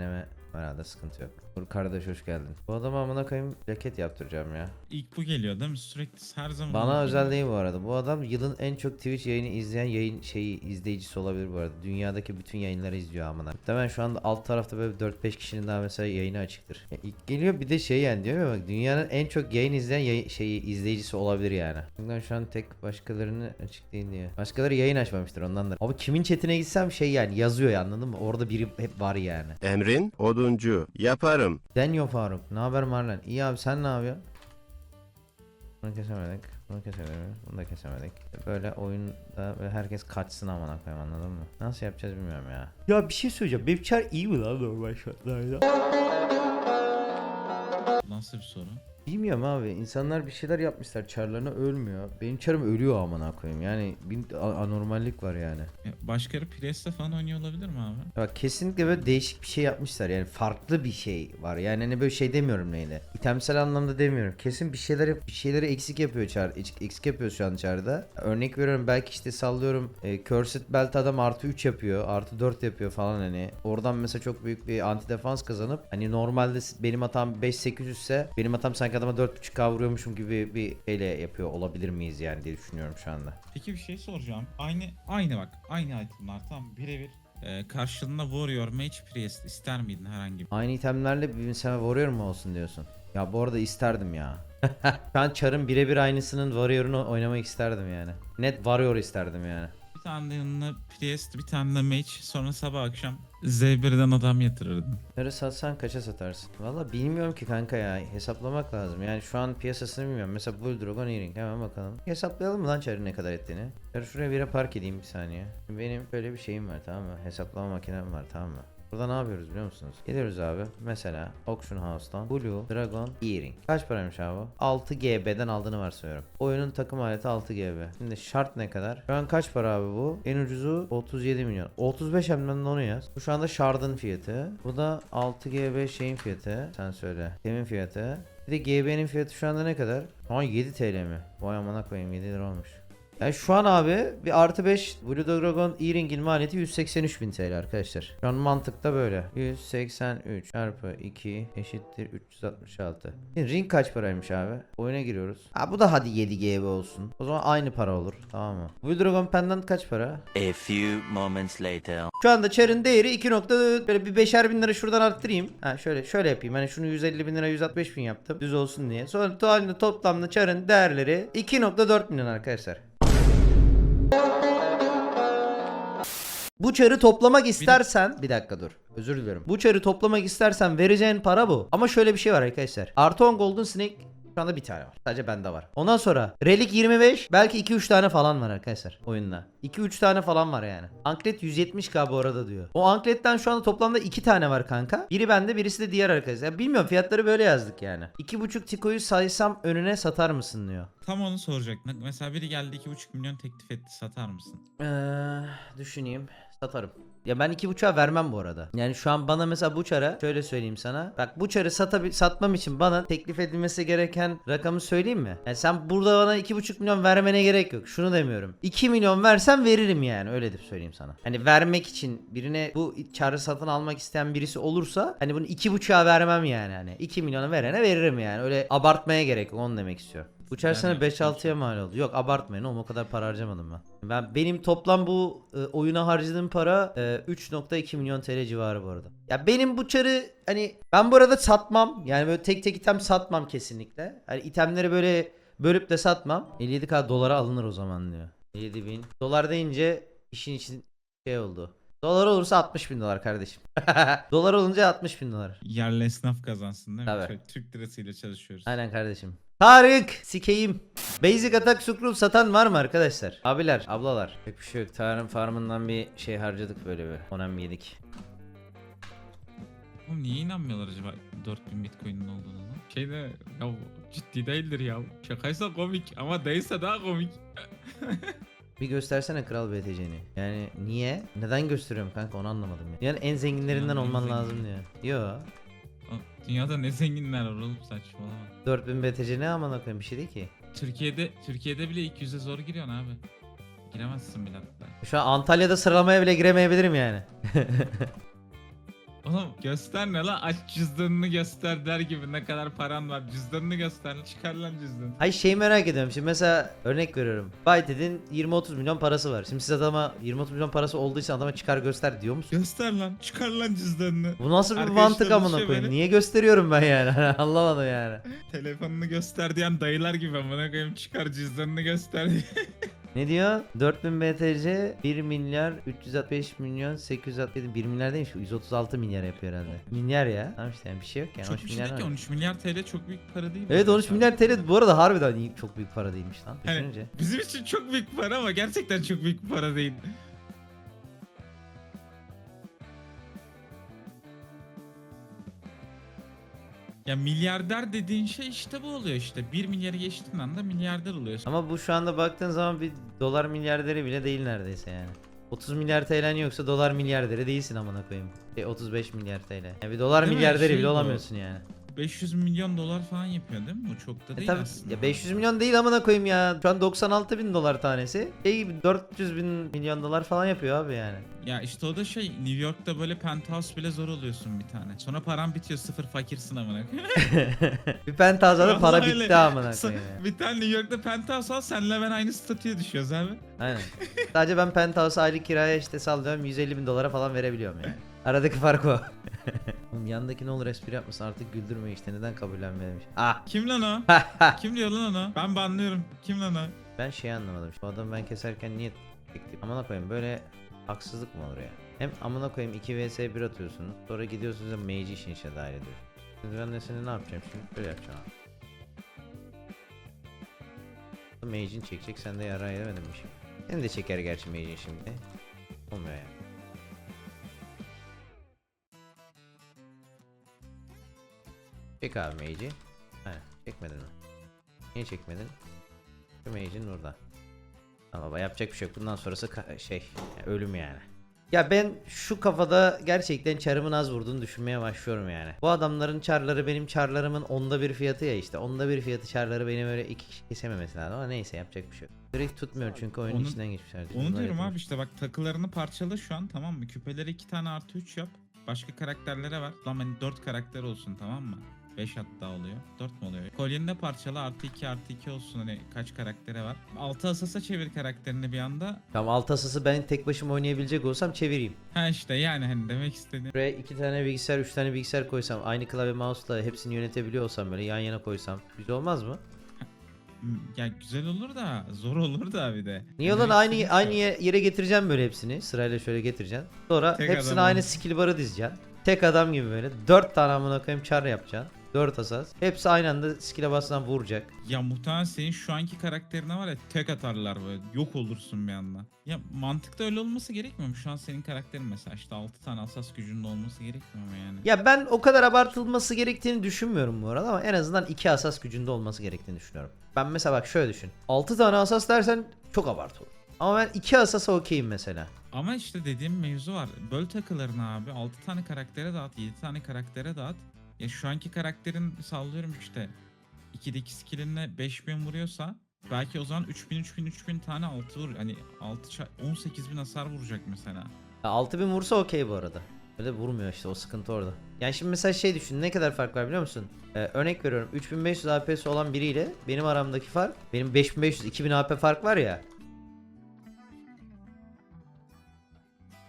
in a minute. Herhalde sıkıntı yok. Dur kardeş hoş geldin. Bu adama amına koyayım plaket yaptıracağım ya. İlk bu geliyor değil mi? Sürekli her zaman. Bana özel değil bu arada. Bu adam yılın en çok Twitch yayını izleyen yayın şeyi izleyicisi olabilir bu arada. Dünyadaki bütün yayınları izliyor amına. Muhtemelen şu anda alt tarafta böyle 4-5 kişinin daha mesela yayını açıktır. Ya ilk geliyor bir de şey yani diyor ya bak dünyanın en çok yayın izleyen yayın, şeyi izleyicisi olabilir yani. Bundan şu an tek başkalarını açık değil diye. Başkaları yayın açmamıştır ondandır. Abi kimin chatine gitsem şey yani yazıyor ya anladın mı? Orada biri hep var yani. Emrin oduncu. Yaparım. Denyo Faruk. Ne haber Marlen? İyi abi sen ne yapıyorsun? Bunu kesemedik. Bunu kesemedik. Bunu da kesemedik. Böyle oyunda ve herkes kaçsın amına koyayım anladın mı? Nasıl yapacağız bilmiyorum ya. Ya bir şey söyleyeceğim. Bepçer iyi mi lan normal şartlarda? Nasıl bir soru? Bilmiyorum abi. İnsanlar bir şeyler yapmışlar. Çarlarına ölmüyor. Benim çarım ölüyor amına koyayım. Yani bir anormallik var yani. Ya Başkaları Priest'le falan oynuyor olabilir mi abi? Bak kesinlikle böyle değişik bir şey yapmışlar yani farklı bir şey var yani hani böyle şey demiyorum neyine itemsel anlamda demiyorum kesin bir şeyleri bir şeyleri eksik yapıyor çar eks- eksik yapıyor şu an çarda örnek veriyorum belki işte sallıyorum e, Cursed Belt adam artı 3 yapıyor artı 4 yapıyor falan hani oradan mesela çok büyük bir anti defans kazanıp hani normalde benim hatam 5800 ise benim hatam sanki adama 4.5k vuruyormuşum gibi bir şeyle yapıyor olabilir miyiz yani diye düşünüyorum şu anda. Peki bir şey soracağım. Aynı aynı bak. Aynı itemlar tam birebir. Ee, karşılığında Warrior, Mage, Priest ister miydin herhangi bir? Aynı itemlerle bir mesela Warrior mu olsun diyorsun? Ya bu arada isterdim ya. ben Char'ın birebir aynısının Warrior'unu oynamak isterdim yani. Net Warrior isterdim yani. Bir tane de yanına Priest, bir tane de Mage. Sonra sabah akşam Z1'den adam yatırırdın. Char'ı satsan kaça satarsın? Valla bilmiyorum ki kanka ya. Hesaplamak lazım. Yani şu an piyasasını bilmiyorum. Mesela Bull Dragon Earring hemen bakalım. Hesaplayalım mı lan Char'ın ne kadar ettiğini? Char'ı şuraya bire park edeyim bir saniye. Benim böyle bir şeyim var tamam mı? Hesaplama makinem var tamam mı? Burada ne yapıyoruz biliyor musunuz? Geliyoruz abi. Mesela Auction House'tan Blue Dragon Earring. Kaç paraymış abi? o? 6 GB'den aldığını varsayıyorum. Oyunun takım aleti 6 GB. Şimdi şart ne kadar? Şu an kaç para abi bu? En ucuzu 37 milyon. 35 hemden onu yaz. Bu şu anda Shard'ın fiyatı. Bu da 6 GB şeyin fiyatı. Sen söyle. Temin fiyatı. Bir de GB'nin fiyatı şu anda ne kadar? Ama 7 TL mi? Vay amına koyayım 7 lira olmuş. Yani şu an abi bir artı 5 Blue Dragon E-Ring'in maliyeti 183 bin TL arkadaşlar. Şu an mantıkta böyle. 183 çarpı 2 eşittir 366. Şimdi ring kaç paraymış abi? Oyuna giriyoruz. Ha bu da hadi 7 GB olsun. O zaman aynı para olur. Tamam mı? Blue Dragon Pendant kaç para? A few moments later. Şu anda çarın değeri 2 nokta böyle bir beşer bin lira şuradan arttırayım. Ha şöyle şöyle yapayım. Hani şunu 150 bin lira 165 bin yaptım. Düz olsun diye. Sonra to- toplamda çarın değerleri 2.4 milyon arkadaşlar. Bu çarı toplamak istersen bir dakika dur. Özür dilerim. Bu çarı toplamak istersen vereceğin para bu. Ama şöyle bir şey var arkadaşlar. Artı 10 Golden Snake şu anda bir tane var. Sadece bende var. Ondan sonra Relic 25 belki 2-3 tane falan var arkadaşlar oyunda. 2-3 tane falan var yani. Anklet 170k bu arada diyor. O ankletten şu anda toplamda 2 tane var kanka. Biri bende birisi de diğer arkadaşlar. Ya bilmiyorum fiyatları böyle yazdık yani. 2.5 tikoyu saysam önüne satar mısın diyor. Tam onu soracaktım. Mesela biri geldi 2,5 milyon teklif etti satar mısın? Eee düşüneyim. Satarım. Ya ben iki buçuğa vermem bu arada. Yani şu an bana mesela bu çara şöyle söyleyeyim sana. Bak bu çarı satabi- satmam için bana teklif edilmesi gereken rakamı söyleyeyim mi? Yani sen burada bana iki buçuk milyon vermene gerek yok. Şunu demiyorum. 2 milyon versen veririm yani öyle de söyleyeyim sana. Hani vermek için birine bu çarı satın almak isteyen birisi olursa hani bunu iki buçuğa vermem yani hani. 2 milyona verene veririm yani. Öyle abartmaya gerek yok onu demek istiyorum. Sana Yani 5-6'ya mal oldu. Yok abartmayın oğlum o kadar para harcamadım ben. Ben benim toplam bu e, oyuna harcadığım para e, 3.2 milyon TL civarı bu arada. Ya benim bu çarı hani ben bu arada satmam. Yani böyle tek tek item satmam kesinlikle. Hani itemleri böyle bölüp de satmam. 57k dolara alınır o zaman diyor. 7000. Dolar deyince işin için şey oldu. Dolar olursa 60 bin dolar kardeşim. dolar olunca 60 bin dolar. Yerli esnaf kazansın değil mi? Tabii. Türk lirasıyla çalışıyoruz. Aynen kardeşim. Tarık sikeyim. Basic atak scroll satan var mı arkadaşlar? Abiler, ablalar. Pek bir şey yok. Tarık'ın farmından bir şey harcadık böyle bir. Onem yedik. Oğlum niye inanmıyorlar acaba 4000 bitcoin'in olduğunu? Şeyde ya ciddi değildir ya. Şakaysa komik ama değilse daha komik. Bir göstersene kral BTC'ni. Yani niye? Neden gösteriyorum kanka onu anlamadım ya. Yani en zenginlerinden Dünyanın en olman zengini. lazım diyor. Yo. Dünyada ne zenginler var oğlum saçmalama. 4000 BTC ne aman koyayım bir şey değil ki. Türkiye'de Türkiye'de bile ilk yüze zor giriyorsun abi. Giremezsin bile hatta. Şu an Antalya'da sıralamaya bile giremeyebilirim yani. Oğlum Göster ne lan aç cüzdanını göster der gibi ne kadar paran var cüzdanını göster çıkar lan cüzdanı. Hayır şey merak ediyorum. Şimdi mesela örnek veriyorum. Byted'in 20-30 milyon parası var. Şimdi siz adama 20-30 milyon parası olduysa adama çıkar göster diyor musun? Göster lan çıkar lan cüzdanını. Bu nasıl bir Arkadaşlar mantık amına buluşuyor koyayım? Niye gösteriyorum ben yani? Anlamadım yani. Telefonunu göster diyen dayılar gibi amına koyayım çıkar cüzdanını göster diye. Ne diyor? 4000 BTC 1 milyar 365 milyon 867 1 milyar değilmiş 136 milyar yapıyor herhalde. Milyar ya. Tamam işte yani bir şey yok yani. çok 13 bir şey milyar değil ki var. 13 milyar TL çok büyük para değil. Evet mi? 13 milyar TL bu arada harbiden iyi- çok büyük para değilmiş lan. Düşününce. bizim için çok büyük para ama gerçekten çok büyük para değil. Ya milyarder dediğin şey işte bu oluyor işte. 1 milyarı geçtiğin anda milyarder oluyorsun. Ama bu şu anda baktığın zaman bir dolar milyarderi bile değil neredeyse yani. 30 milyar TL'n yoksa dolar milyarderi değilsin amına koyayım. Şey 35 milyar TL. Yani bir dolar Değil mi? milyarderi Şey bile bu. olamıyorsun yani. 500 milyon dolar falan yapıyor değil mi? Bu çok da E değil tabii aslında. ya 500 milyon değil amına koyayım ya. Şu an 96 bin dolar tanesi. Şey gibi 400 bin milyon dolar falan yapıyor abi yani. Ya işte o da şey New York'ta böyle penthouse bile zor oluyorsun bir tane. Sonra paran bitiyor sıfır fakirsin amına koyayım. bir penthouz'a para Vallahi öyle. bitti amına koyayım. ya. bir tane New York'ta penthouse al senle ben aynı statüye düşüyoruz abi. Aynen. Sadece ben penthouse'a aylık kiraya işte sallıyorum 150 bin dolara falan verebiliyorum yani. Aradaki fark o. Oğlum yandaki ne olur espri yapmasın artık güldürme işte neden kabullenmemiş. Ah. Kim lan o? Kim diyor lan onu? Ben banlıyorum. Kim lan o? Ben şeyi anlamadım. Bu adamı ben keserken niye çektim? Amına koyayım böyle haksızlık mı olur ya? Hem amına koyayım 2 vs 1 atıyorsunuz. Sonra gidiyorsunuz da mage işin içine dahil ediyorsunuz. Şimdi ben de seni ne yapacağım şimdi? Böyle yapacağım abi. Mage'in çekecek sen de yara yemedin mi şimdi? Seni de çeker gerçi mage'in şimdi. Olmuyor yani. Çek abi mage'i. Aynen çekmedin mi? Niye çekmedin? Şu mage'in orada. Ama baba yapacak bir şey yok. Bundan sonrası şey ölüm yani. Ya ben şu kafada gerçekten çarımın az vurduğunu düşünmeye başlıyorum yani. Bu adamların çarları benim çarlarımın onda bir fiyatı ya işte. Onda bir fiyatı çarları benim öyle iki kişi kesememesi lazım ama neyse yapacak bir şey yok. Direkt tutmuyor çünkü oyunun Onu- içinden geçmişler. Onu diyorum yapılmış. abi işte bak takılarını parçala şu an tamam mı? Küpeleri 2 tane artı 3 yap. Başka karakterlere ver. Lan hani 4 karakter olsun tamam mı? 5 hatta oluyor. 4 mü oluyor? Kolyenine parçala artı 2 artı 2 olsun hani kaç karaktere var. 6 asasa çevir karakterini bir anda. Tamam alt asası ben tek başıma oynayabilecek olsam çevireyim. Ha işte yani hani demek istediğim. Buraya iki tane bilgisayar, üç tane bilgisayar koysam, aynı klavye mouse'la hepsini yönetebiliyor olsam böyle yan yana koysam güzel olmaz mı? Ya güzel olur da zor olur da bir de. Niye lan aynı aynı şu. ye- yere getireceğim böyle hepsini sırayla şöyle getireceğim. Sonra Tek hepsini adam aynı olmuş. skill bar'ı dizeceksin. Tek adam gibi böyle dört tane amına koyayım çar yapacaksın. Dört asas. Hepsi aynı anda skill'e basından vuracak. Ya muhtemelen senin şu anki karakterine var ya tek atarlar böyle yok olursun bir anda. Ya mantıkta öyle olması gerekmiyor mu? Şu an senin karakterin mesela işte 6 tane asas gücünde olması gerekmiyor mu yani? Ya ben o kadar abartılması gerektiğini düşünmüyorum bu arada ama en azından iki asas gücünde olması gerektiğini düşünüyorum. Ben mesela bak şöyle düşün. 6 tane asas dersen çok abartı olur. Ama ben iki asasa okeyim mesela. Ama işte dediğim mevzu var. Böl takılarını abi 6 tane karaktere dağıt 7 tane karaktere dağıt. Ya şu anki karakterin sallıyorum işte 2'deki skillinle 5000 vuruyorsa belki o zaman 3000 3000 3000 tane 6 vur hani 6 18000 hasar vuracak mesela. Ya 6000 vursa okey bu arada. Öyle vurmuyor işte o sıkıntı orada. Yani şimdi mesela şey düşün ne kadar fark var biliyor musun? Ee, örnek veriyorum 3500 AP'si olan biriyle benim aramdaki fark benim 5500 2000 AP fark var ya.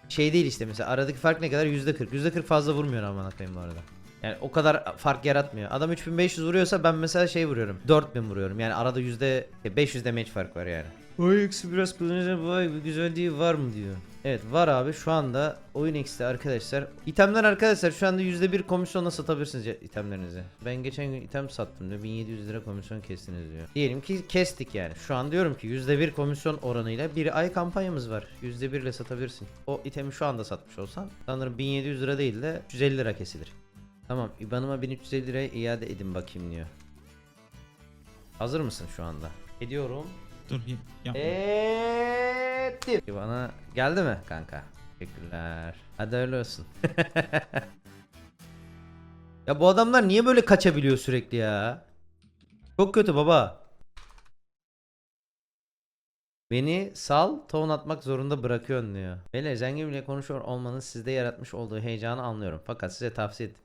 Şey değil işte mesela aradaki fark ne kadar %40 %40 fazla vurmuyor aman koyayım bu arada. Yani o kadar fark yaratmıyor. Adam 3500 vuruyorsa ben mesela şey vuruyorum. 4000 vuruyorum. Yani arada yüzde 500 damage fark var yani. Oy eksi biraz kullanınca vay bir güzelliği var mı diyor. Evet var abi şu anda oyun eksi arkadaşlar. İtemler arkadaşlar şu anda %1 komisyonla satabilirsiniz itemlerinizi. Ben geçen gün item sattım diyor 1700 lira komisyon kestiniz diyor. Diyelim ki kestik yani. Şu an diyorum ki %1 komisyon oranıyla bir ay kampanyamız var. %1 ile satabilirsin. O itemi şu anda satmış olsan sanırım 1700 lira değil de 150 lira kesilir. Tamam IBAN'ıma 1350 liraya iade edin bakayım diyor. Hazır mısın şu anda? Ediyorum. Dur ya- yapma. Ettim. IBAN'a geldi mi kanka? Teşekkürler. Hadi öyle olsun. ya bu adamlar niye böyle kaçabiliyor sürekli ya? Çok kötü baba. Beni sal, ton atmak zorunda bırakıyorsun diyor. Beyler zengin bile konuşuyor olmanın sizde yaratmış olduğu heyecanı anlıyorum. Fakat size tavsiye et.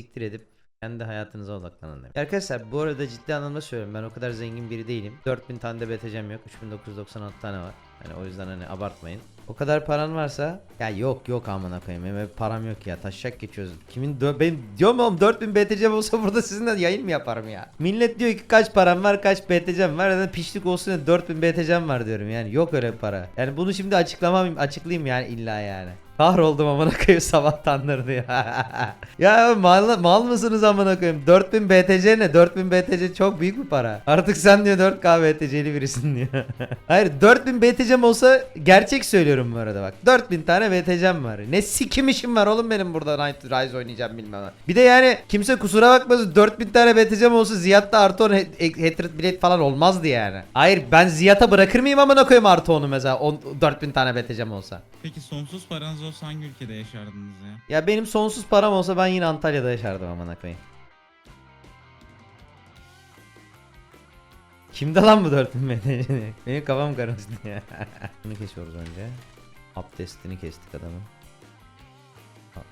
Siktir edip kendi hayatınıza odaklanın demiş. Arkadaşlar bu arada ciddi anlamda söylüyorum. Ben o kadar zengin biri değilim. 4000 tane de BTC'm yok. 3996 tane var. Hani o yüzden hani abartmayın. O kadar paran varsa ya yok yok amına koyayım. Benim param yok ya. Taşak geçiyoruz. Kimin dö- benim diyorum oğlum 4000 BTC'm olsa burada sizinle yayın mı yaparım ya? Millet diyor ki kaç param var, kaç BTC'm var. Ya da pişlik olsun ya 4000 BTC'm var diyorum. Yani yok öyle para. Yani bunu şimdi açıklamam açıklayayım yani illa yani. Kahroldum amına koyayım sabahtandır diyor. ya mal, mal mısınız amına koyayım? 4000 BTC ne? 4000 BTC çok büyük bir para. Artık sen diyor 4K BTC'li birisin diyor. Hayır 4000 BTC'm olsa gerçek söylüyorum bu arada bak. 4000 tane BTC'm var. Ne sikim işim var oğlum benim burada Night Rise oynayacağım bilmem ne. Bir de yani kimse kusura bakmasın 4000 tane BTC'm olsa Ziyad'da artı 10 hatred bilet falan olmazdı yani. Hayır ben Ziyad'a bırakır mıyım amına koyayım artı 10'u mesela 10, 4000 tane BTC'm olsa. Peki sonsuz paranız olsa hangi ülkede yaşardınız ya? Ya benim sonsuz param olsa ben yine Antalya'da yaşardım amına koyayım. Kimde lan bu 4000 BTC? Benim kafam karıştı ya. Bunu kesiyoruz önce. Abdestini kestik adamın.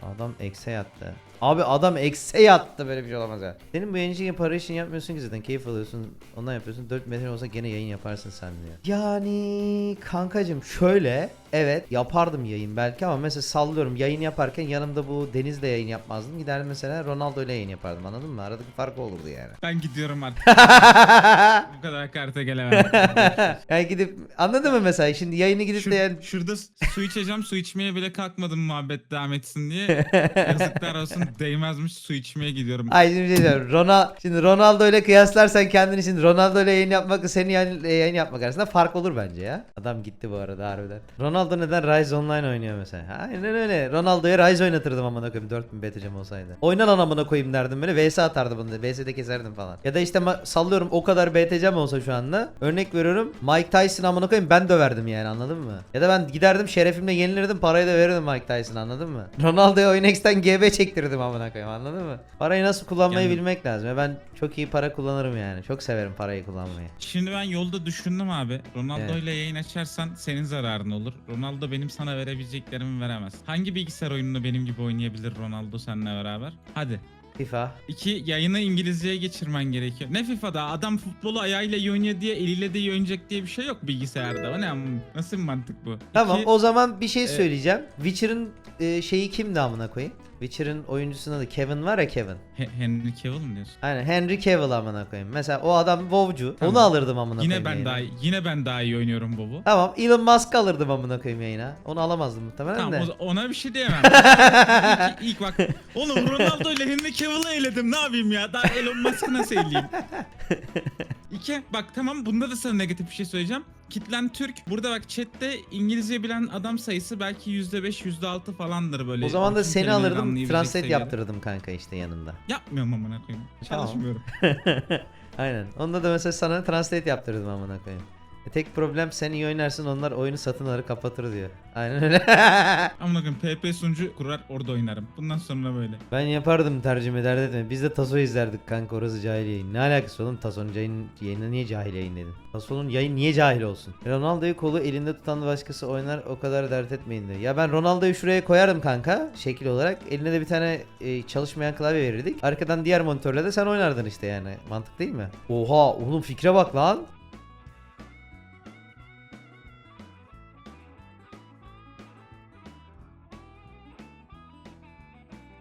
Adam ekse yattı. Abi adam ekse yattı böyle bir şey olamaz ya. Senin bu yayıncı para için yapmıyorsun ki zaten keyif alıyorsun ondan yapıyorsun 4 metre olsa gene yayın yaparsın sen diyor. Yani kankacım şöyle evet yapardım yayın belki ama mesela sallıyorum yayın yaparken yanımda bu Deniz'le yayın yapmazdım. Giderdim mesela Ronaldo ile yayın yapardım anladın mı? Aradaki fark olurdu yani. Ben gidiyorum artık. Bu kadar karta gelemem. yani gidip anladın mı mesela şimdi yayını gidip Şur- de yani Şurada su içeceğim su içmeye bile kalkmadım muhabbet devam etsin diye. Yazıklar olsun değmezmiş su içmeye gidiyorum. Ay şimdi şey diyeceğim. Ronaldo, şimdi Ronaldo ile kıyaslarsan kendini şimdi Ronaldo ile yayın yapmakla senin yayın, yayın yapmak arasında fark olur bence ya. Adam gitti bu arada harbiden. Ronaldo neden Rise Online oynuyor mesela? Aynen öyle. Ronaldo'ya Rise oynatırdım amına koyayım 4000 BTC'm olsaydı. Oyna lan amına koyayım derdim böyle VS atardı bunu. VS'de keserdim falan. Ya da işte sallıyorum o kadar BTC'm olsa şu anda. Örnek veriyorum Mike Tyson amına koyayım ben döverdim yani anladın mı? Ya da ben giderdim şerefimle yenilirdim parayı da verirdim Mike Tyson anladın mı? Ronaldo'ya Oynex'ten GB çektirdim amına koyayım anladın mı? Parayı nasıl kullanmayı Yani- bilmek lazım. Ya ben çok iyi para kullanırım yani. Çok severim parayı kullanmayı. Şimdi ben yolda düşündüm abi. Ronaldo Evet. ile yayın açarsan senin zararın olur. Ronaldo benim sana verebileceklerimi veremez. Hangi bilgisayar oyununu benim gibi oynayabilir Ronaldo seninle beraber? Hadi. FIFA. İki yayını İngilizceye geçirmen gerekiyor. Ne FIFA'da adam futbolu ayağıyla iyi oynuyor diye eliyle de iyi oynayacak diye bir şey yok bilgisayarda. O ne am- nasıl bir mantık bu? Tamam İki, o zaman bir şey e- söyleyeceğim. Witcher'ın e, şeyi kimdi amına koyayım? Witcher'ın oyuncusuna da Kevin var ya Kevin. He- Henry Cavill mi diyorsun? Aynen Henry Cavill amına koyayım. Mesela o adam WoW'cu. Tamam. Onu alırdım amına Yine koyayım. ben yayına. daha iyi, yine ben daha iyi oynuyorum Bob'u. Tamam Elon Musk alırdım amına koyayım yayına. Onu alamazdım muhtemelen Tamam de. o- ona bir şey diyemem. ilk, ilk bak oğlum Ronaldo ile Henry Cavill'ı eledim ne yapayım ya daha Elon Musk'ı nasıl eleyeyim? İki bak tamam bunda da sana negatif bir şey söyleyeceğim. Kitlen Türk. Burada bak chatte İngilizce bilen adam sayısı belki %5 %6 falandır böyle. o zaman da bütün seni kelimeleri alırdım anlayabilecek translate seviyede. yaptırırdım kanka işte yanında. Yapmıyorum amına koyayım. Tamam. Çalışmıyorum. Aynen. Onda da mesela sana translate yaptırırdım amına koyayım. E, tek problem sen iyi oynarsın onlar oyunu satın alır kapatır diyor. Aynen öyle. Amına koyayım PP sunucu kurar orada oynarım. Bundan sonra böyle. ben yapardım tercüme dert etme. Biz de Taso izlerdik kanka orası cahil yayın. Ne alakası oğlum Taso'nun yayın, yayını niye cahil yayın dedin? Taso'nun yayın niye cahil olsun? Ronaldo'yu kolu elinde tutan başkası oynar o kadar dert etmeyin diyor. Ya ben Ronaldo'yu şuraya koyardım kanka şekil olarak. Eline de bir tane e, çalışmayan klavye verirdik. Arkadan diğer monitörle de sen oynardın işte yani. Mantık değil mi? Oha oğlum fikre bak lan.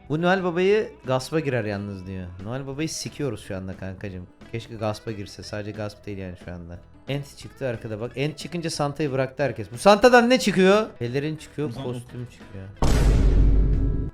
Bu Noel Baba'yı gaspa girer yalnız diyor. Noel Baba'yı sikiyoruz şu anda kankacım. Keşke gaspa girse. Sadece gasp değil yani şu anda. Ent çıktı arkada bak. Ent çıkınca Santa'yı bıraktı herkes. Bu Santa'dan ne çıkıyor? Pelerin çıkıyor, kostüm çıkıyor.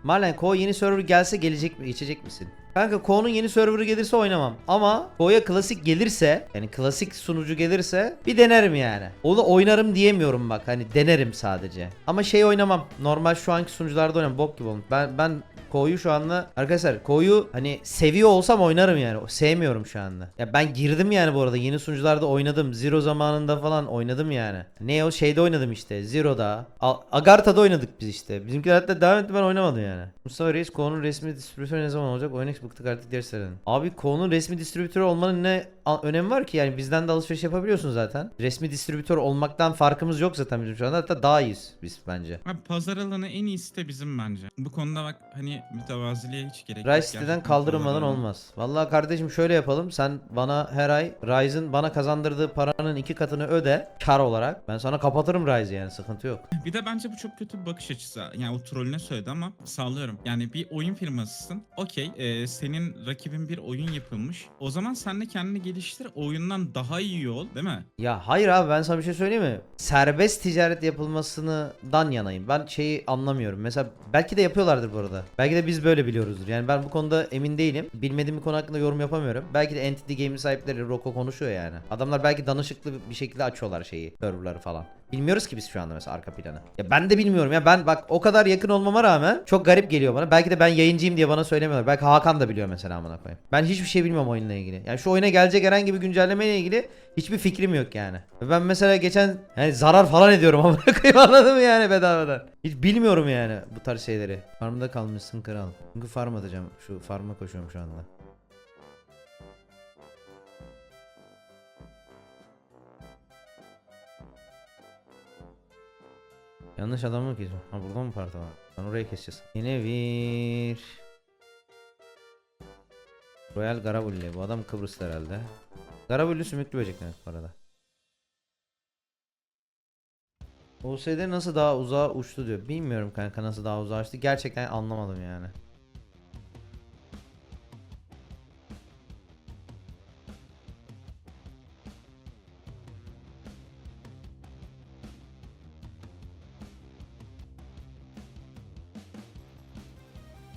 Marlen Ko yeni server gelse gelecek mi? İçecek misin? Kanka Ko'nun yeni serverı gelirse oynamam. Ama Ko'ya klasik gelirse yani klasik sunucu gelirse bir denerim yani. Onu oynarım diyemiyorum bak hani denerim sadece. Ama şey oynamam. Normal şu anki sunucularda oynamam. Bok gibi olmuş. Ben ben Ko'yu şu anda arkadaşlar Ko'yu hani seviyor olsam oynarım yani. Sevmiyorum şu anda. Ya ben girdim yani bu arada yeni sunucularda oynadım. Zero zamanında falan oynadım yani. Ne o şeyde oynadım işte. Zero'da. Agartha'da oynadık biz işte. Bizimkiler hatta devam etti ben oynamadım yani. Mustafa Reis Ko'nun resmi distribütörü ne zaman olacak? Oynex bıktık artık derslerden. Abi Ko'nun resmi distribütörü olmanın ne önemi var ki? Yani bizden de alışveriş yapabiliyorsun zaten. Resmi distribütör olmaktan farkımız yok zaten bizim şu anda. Hatta daha iyiyiz biz bence. Abi pazar alanı en iyisi de bizim bence. Bu konuda bak hani mütevaziliğe hiç gerek Rise yok. siteden Gerçekten kaldırılmadan olmaz. Vallahi kardeşim şöyle yapalım. Sen bana her ay Rise'ın bana kazandırdığı paranın iki katını öde kar olarak. Ben sana kapatırım Rise'ı yani sıkıntı yok. Bir de bence bu çok kötü bir bakış açısı. Yani o trollüne söyledi ama sağlıyorum. Yani bir oyun firmasısın. Okey e, senin rakibin bir oyun yapılmış. O zaman sen de kendini geliştir. Oyundan daha iyi ol değil mi? Ya hayır abi ben sana bir şey söyleyeyim mi? Serbest ticaret yapılmasından yanayım. Ben şeyi anlamıyorum. Mesela belki de yapıyorlardır bu arada. Belki de biz böyle biliyoruzdur. Yani ben bu konuda emin değilim. Bilmediğim bir konu hakkında yorum yapamıyorum. Belki de Entity Game'in sahipleri Rocco konuşuyor yani. Adamlar belki danışıklı bir şekilde açıyorlar şeyi, serverları falan. Bilmiyoruz ki biz şu anda mesela arka planı. Ya ben de bilmiyorum ya ben bak o kadar yakın olmama rağmen çok garip geliyor bana. Belki de ben yayıncıyım diye bana söylemiyorlar. Belki Hakan da biliyor mesela amına koyayım. Ben hiçbir şey bilmiyorum oyunla ilgili. Yani şu oyuna gelecek herhangi bir güncelleme ile ilgili hiçbir fikrim yok yani. Ben mesela geçen yani zarar falan ediyorum amına koyayım anladın mı yani bedavadan. Hiç bilmiyorum yani bu tarz şeyleri. Farmda kalmışsın kral. Çünkü farm atacağım. Şu farma koşuyorum şu anda. Yanlış adamı mı kesiyorum? Ha burada mı parti var? Ben orayı keseceğiz. Yine bir... Royal Garabulli. Bu adam Kıbrıs'ta herhalde. Garabulli sümüklü böcek demek bu arada. OSD nasıl daha uzağa uçtu diyor. Bilmiyorum kanka nasıl daha uzağa uçtu. Gerçekten anlamadım yani.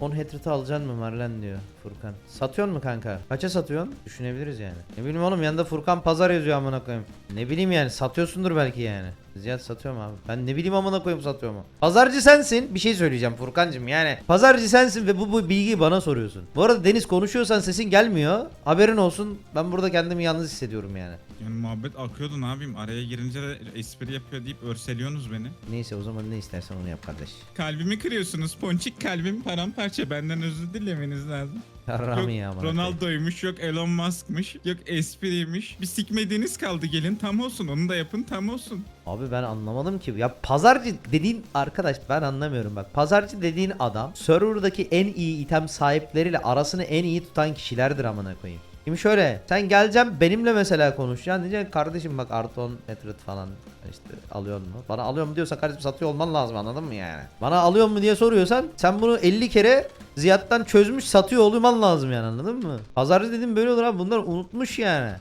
On Hatred'ı alacaksın mı Marlen diyor Furkan. Satıyorsun mu kanka? Kaça satıyorsun? Düşünebiliriz yani. Ne bileyim oğlum yanında Furkan pazar yazıyor amına koyayım. Ne bileyim yani satıyorsundur belki yani. Ziyad satıyorum abi. Ben ne bileyim amına koyayım satıyor mu? Pazarcı sensin. Bir şey söyleyeceğim Furkancığım yani. Pazarcı sensin ve bu, bu bilgiyi bana soruyorsun. Bu arada Deniz konuşuyorsan sesin gelmiyor. Haberin olsun. Ben burada kendimi yalnız hissediyorum yani. Yani muhabbet akıyordu ne yapayım? Araya girince de espri yapıyor deyip örseliyorsunuz beni. Neyse o zaman ne istersen onu yap kardeş. Kalbimi kırıyorsunuz. Ponçik kalbim paramparça. Benden özür dilemeniz lazım. Yarrağımı Yok ya koyayım. Ronaldo'ymuş, yok Elon Musk'mış, yok espriymiş. Bir sikmediğiniz kaldı gelin tam olsun. Onu da yapın tam olsun. Abi ben anlamadım ki. Ya pazarcı dediğin arkadaş ben anlamıyorum bak. Pazarcı dediğin adam serverdaki en iyi item sahipleriyle arasını en iyi tutan kişilerdir amına koyayım. Şimdi şöyle sen geleceksin benimle mesela konuşacaksın diyeceksin kardeşim bak artı 10 metret falan işte alıyor mu? Bana alıyor mu diyorsan kardeşim satıyor olman lazım anladın mı yani? Bana alıyor mu diye soruyorsan sen bunu 50 kere Ziyad'dan çözmüş satıyor olman lazım yani anladın mı? Pazarcı dedim böyle olur abi bunlar unutmuş yani.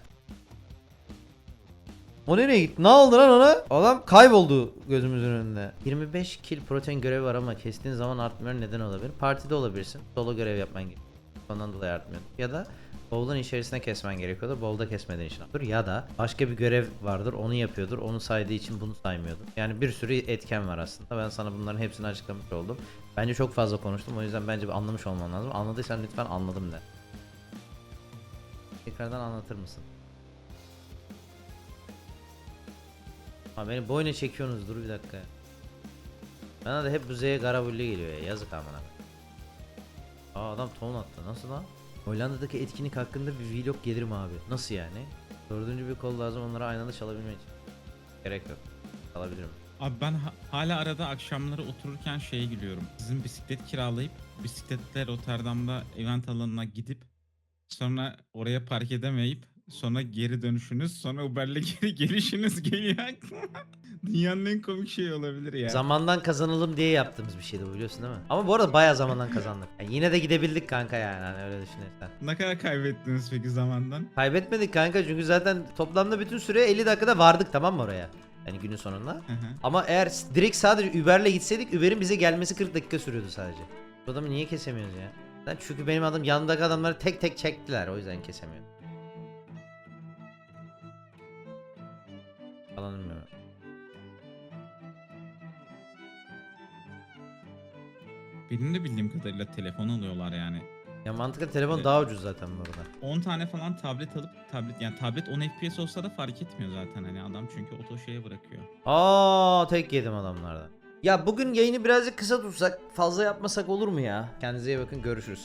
O nereye gitti? Ne oldu lan ona? Adam kayboldu gözümüzün önünde. 25 kill protein görevi var ama kestiğin zaman artmıyor. Neden olabilir? Partide olabilirsin. Solo görev yapman gerekiyor. Ondan dolayı artmıyor. Ya da Bowl'un içerisine kesmen gerekiyordu. Bowl'da kesmediğin için olur. Ya da başka bir görev vardır. Onu yapıyordur. Onu saydığı için bunu saymıyordur. Yani bir sürü etken var aslında. Ben sana bunların hepsini açıklamış oldum. Bence çok fazla konuştum. O yüzden bence anlamış olman lazım. Anladıysan lütfen anladım de. Tekrardan anlatır mısın? Ha beni boyuna çekiyorsunuz dur bir dakika. Bana da hep bu Z'ye Garabulli geliyor ya yazık amına. Aa adam ton attı nasıl lan? Hollanda'daki etkinlik hakkında bir vlog gelirim abi. Nasıl yani? Dördüncü bir kol lazım onları aynı anda çalabilmek için. Gerek yok. Çalabilirim. Abi ben ha- hala arada akşamları otururken şeye gülüyorum. Sizin bisiklet kiralayıp bisikletle Rotterdam'da event alanına gidip sonra oraya park edemeyip sonra geri dönüşünüz sonra Uber'le geri gelişiniz geliyor. Dünyanın en komik şeyi olabilir ya. Zamandan kazanalım diye yaptığımız bir şeydi bu biliyorsun değil mi? Ama bu arada bayağı zamandan kazandık. Yani yine de gidebildik kanka yani hani öyle düşünürsen. ne kadar kaybettiniz peki zamandan? Kaybetmedik kanka çünkü zaten toplamda bütün süre 50 dakikada vardık tamam mı oraya? Yani günün sonunda. Hı hı. Ama eğer direkt sadece Uber'le gitseydik Uber'in bize gelmesi 40 dakika sürüyordu sadece. Bu adamı niye kesemiyoruz ya? Lan çünkü benim adam yanındaki adamları tek tek çektiler o yüzden kesemiyorum. Falan bilmiyorum. Benim de bildiğim kadarıyla telefon alıyorlar yani. Ya mantıklı telefon Evet. daha ucuz zaten bu arada. 10 tane falan tablet alıp tablet yani tablet 10 FPS olsa da fark etmiyor zaten hani adam çünkü oto şeye bırakıyor. Aa tek yedim adamlardan. Ya bugün yayını birazcık kısa tutsak fazla yapmasak olur mu ya? Kendinize iyi bakın görüşürüz.